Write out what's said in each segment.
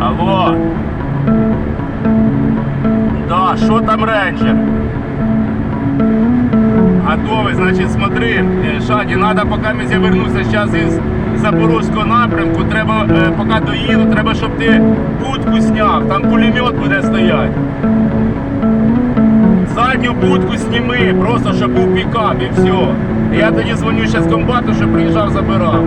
Алло. Да, що там рейнджер? Готовий, значить, смотри, е, Шаді, надо, поки ми завернуся зараз із Запорозького напрямку, треба, е, поки доїду, треба, щоб ти будку зняв, там пулемет буде стояти. Задню будку сніми, просто щоб був пікап і все. Я тоді дзвоню з комбату, щоб приїжджав, забирав.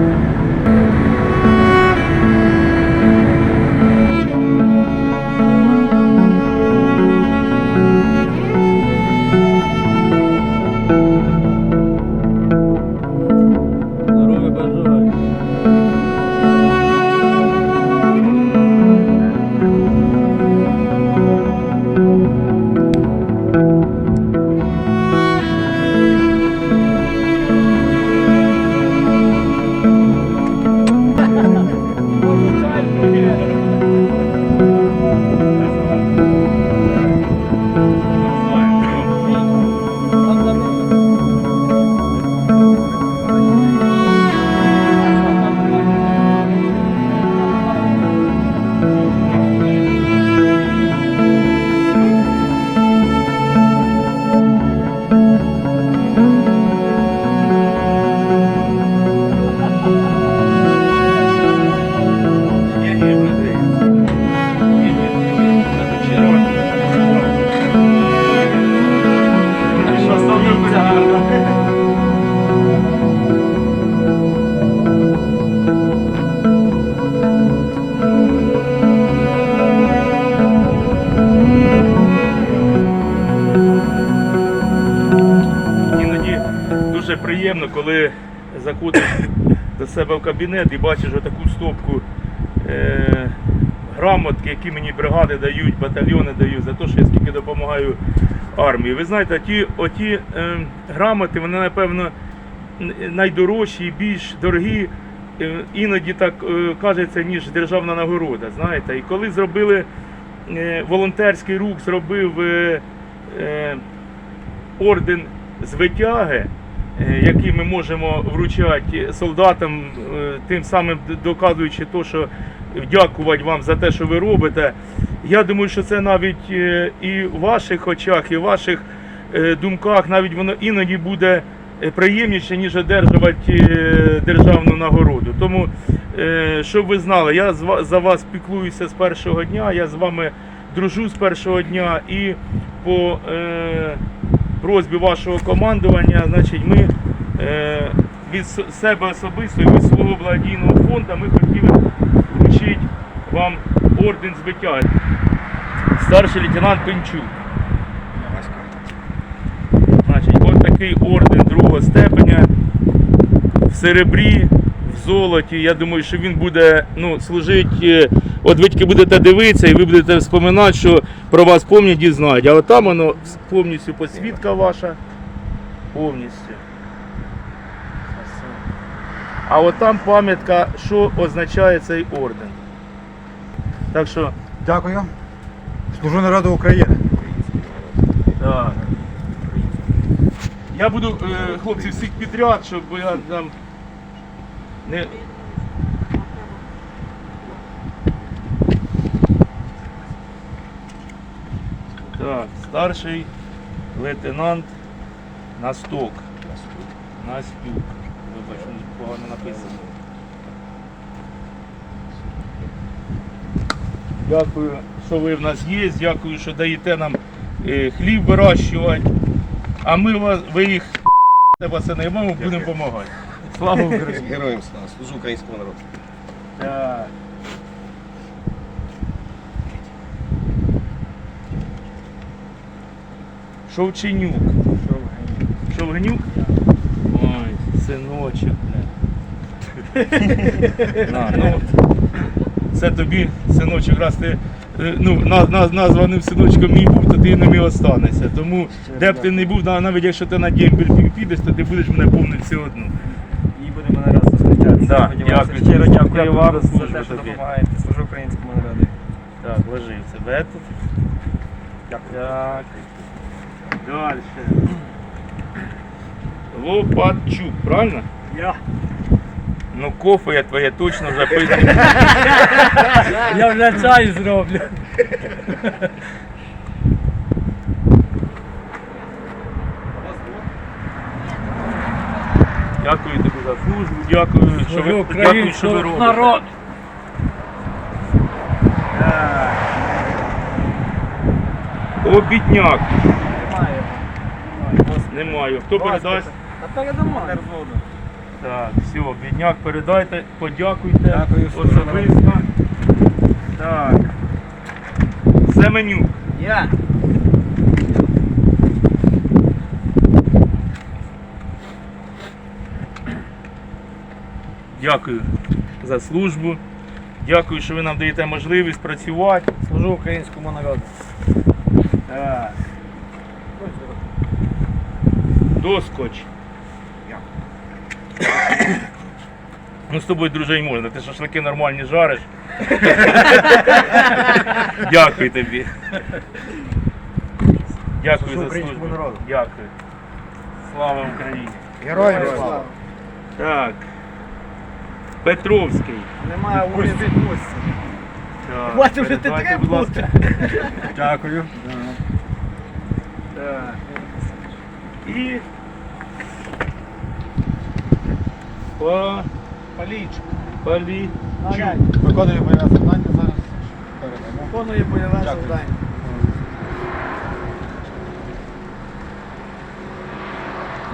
Приємно, коли заходиш до себе в кабінет і бачиш отаку стопку е, грамот, які мені бригади дають, батальйони дають за те, що я скільки допомагаю армії. Ви знаєте, ті, оті е, грамоти, вони, напевно, найдорожчі і більш дорогі, е, іноді так е, кажеться, ніж державна нагорода. Знаєте, і коли зробили е, волонтерський рух, зробив. Орден з витяги, е, який ми можемо вручати солдатам, е, тим самим доказуючи то, що дякувати вам за те, що ви робите. Я думаю, що це навіть е, і в ваших очах, і в ваших думках, навіть воно іноді буде приємніше, ніж одержувати державну нагороду. Тому, щоб ви знали, я за вас піклуюся з першого дня, я з вами дружу з першого дня і по просьбі вашого командування, значить, ми е, від себе особисто і від свого благодійного фонду ми хотіли вручити вам орден збиття. Старший лейтенант Пенчук. Значить, от такий орден другого степеня в серебрі, в золоті. Я думаю, що він буде ну, служити. От ви тільки будете дивитися і ви будете вспоминати, що про вас пам'ять і знають. А от там воно повністю посвідка ваша. Повністю. А от там пам'ятка, що означає цей орден. Так що, Дякую. Служу народу України. так. Я буду, е, хлопці, всіх підряд, щоб я там не. Так, старший лейтенант Насток. Настюк. Вибач, погано написано. Дякую, що ви в нас є. Дякую, що даєте нам е, хліб вирощувати. А ми вас, ви їх вас не будемо допомагати. Слава Україні! Героям слава, служу українському народу. Так. Шовченюк. Шовгенюк? Ой, синочок, бля. Ну, це тобі, синочок, раз ти е, ну, на, на, названим синочком мій був, то ти ним і останешся. Тому де б ти не був, навіть якщо ти на дембель підеш, то ти будеш мене помнити все одно. І будемо не раз зустрічатися. Да, дякую. Щиро дякую Дякую вам за те, що допомагаєте. Служу українському народу. Так, ложив себе тут. Так. Далі. Лопатчук, правильно? Я. Ну, кофе я твоє точно вже. Я вже чай зроблю. Дякую тобі за службу, дякую, що ви, дякую, що ви робите. народ. Обідняк. Немає. Хто передасть? А передамо. Так, все, бідняк передайте, подякуйте Дякую, особисто. Так. Семенюк. Я. Дякую за службу. Дякую, що ви нам даєте можливість працювати. Служу українському народу. Так. Доскоч. Ну, з тобою, друже, й можна. Ти шашлики нормальні жариш. Дякую тобі. Дякую за службу. Дякую. Слава Україні. Героям слава! Так. Петровський. Немає вулиці. Так. Хватить вже ти три. Дякую. Так. І. Па... Паліч. Палі. Виконуємо бойове завдання зараз. Передамо. Виконує бойове Дякую. завдання.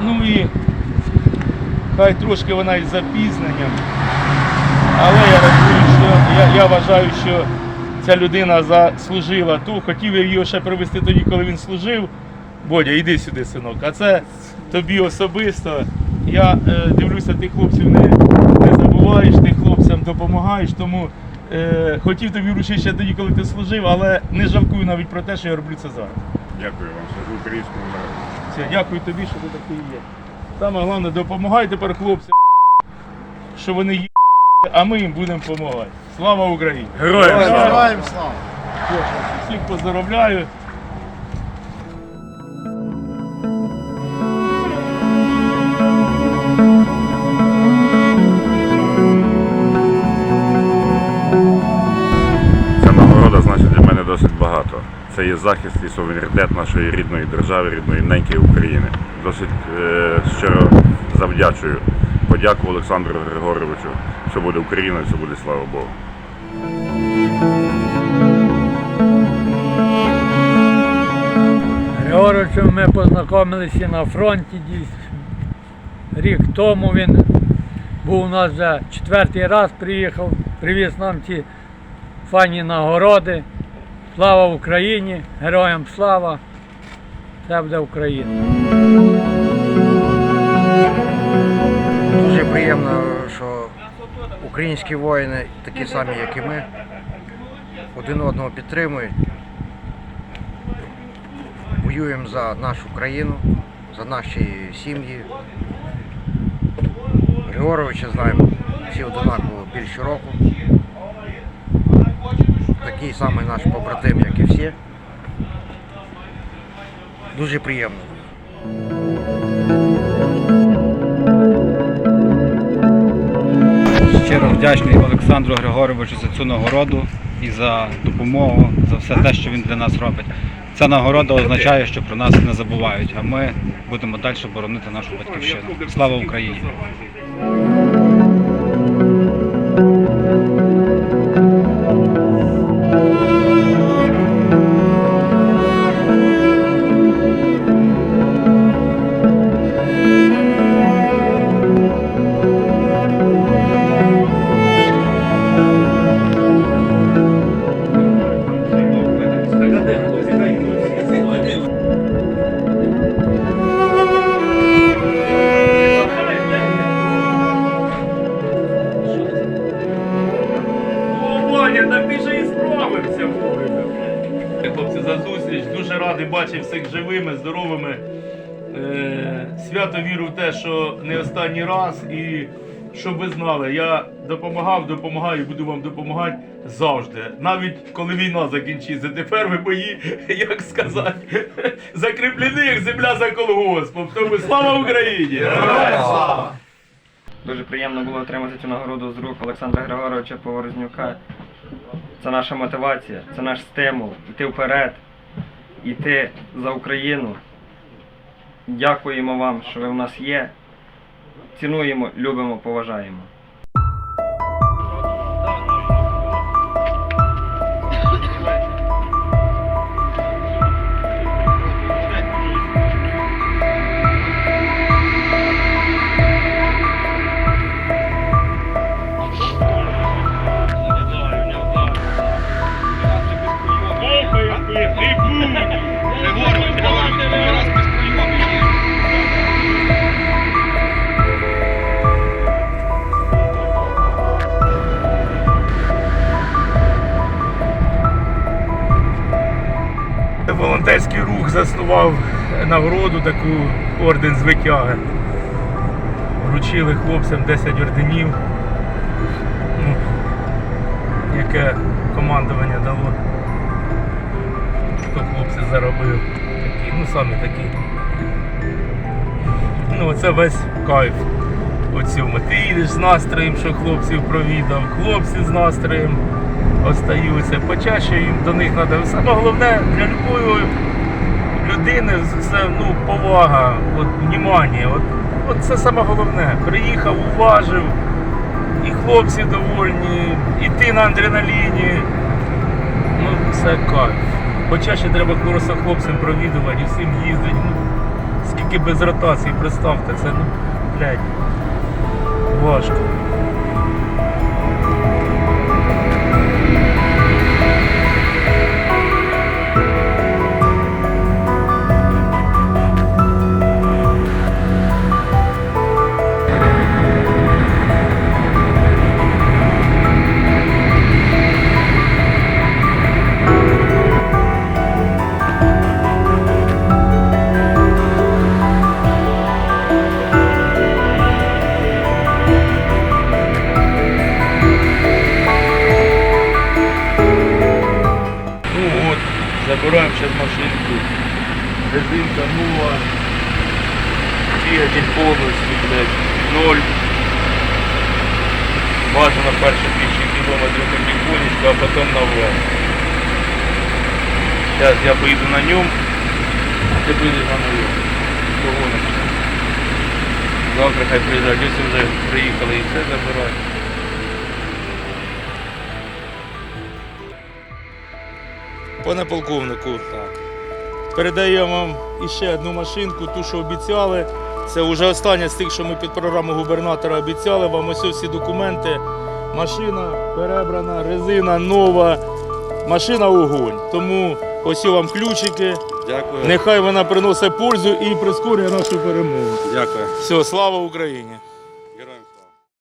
Ну і хай трошки вона із запізненням. Але я рахую, що я, я вважаю, що ця людина заслужила ту. Хотів я її ще привезти тоді, коли він служив. Бодя, йди сюди, синок. А це тобі особисто. Я е, дивлюся, ти хлопців не, не забуваєш, ти хлопцям допомагаєш. Тому е, хотів тобі вручити ще тоді, коли ти служив, але не жалкую навіть про те, що я роблю це зараз. Дякую вам, служу українському народу. Все, дякую тобі, що ти такий є. Саме головне, допомагай тепер хлопцям, що вони є, а ми їм будемо допомагати. Слава Україні! Героям слава! Героям слава! Всіх поздоровляю. Є захист і суверенітет нашої рідної держави, рідної неньки України. Досить е, щиро завдячую. Подякую Олександру Григоровичу. Все буде Україна, все буде слава Богу. Григоровичем ми познайомилися на фронті рік тому. Він був у нас вже четвертий раз приїхав, привіз нам ці фані нагороди. Слава Україні! Героям слава! Це буде Україна! Дуже приємно, що українські воїни, такі самі, як і ми, один одного підтримують. Воюємо за нашу країну, за наші сім'ї. Григоровича знаємо всі однаково більше року. Такий самий наш побратим, як і всі. Дуже приємно. Щиро вдячний Олександру Григоровичу за цю нагороду і за допомогу, за все те, що він для нас робить. Ця нагорода означає, що про нас не забувають, а ми будемо далі боронити нашу батьківщину. Слава Україні! Радий бачити всіх живими, здоровими. Е, свято вірю в те, що не останній раз і щоб ви знали, я допомагав, допомагаю і буду вам допомагати завжди. Навіть коли війна закінчиться. Тепер ви мої, як сказати, закріплені, як земля за колгоспом. Тому слава Україні! Дуже приємно було отримати цю нагороду з рук Олександра Григоровича Поворознюка. Це наша мотивація, це наш стимул йти вперед, йти за Україну. Дякуємо вам, що ви в нас є. Цінуємо, любимо, поважаємо. Заснував нагороду таку орден звитяги. Вручили хлопцям 10 орденів, ну, яке командування дало. Хто хлопці заробив. Такі, ну самі такі. Ну, це весь кайф у цьому. Ти їдеш з настроєм, що хлопців провідав, хлопці з настроєм остаються. Почаще їм до них треба. Саме головне для любої людини це ну, повага, от, внимання. От, от це саме головне. Приїхав, уважив, і хлопці довольні, і ти на адреналіні. Ну, це кайф. Почаще треба просто хлопцям провідувати і всім їздити. Ну, скільки без ротації, представте, це ну, блядь, важко. Нова. Двигатель повністю, блядь, ноль. Бажано перші 1000 кілометрів потихонечку, а потім на вал. Зараз я поїду на ньому, ти поїдеш на моєму. Погонимося. Завтра хай приїжджають, ось вже приїхали і все забирають. Пане полковнику, передаємо вам іще одну машинку, ту, що обіцяли. Це вже остання з тих, що ми під програму губернатора обіцяли. Вам ось всі документи. Машина перебрана, резина нова, машина огонь. Тому ось вам ключики. Дякую. Нехай вона приносить пользу і прискорює нашу перемогу. Дякую. Все, слава Україні!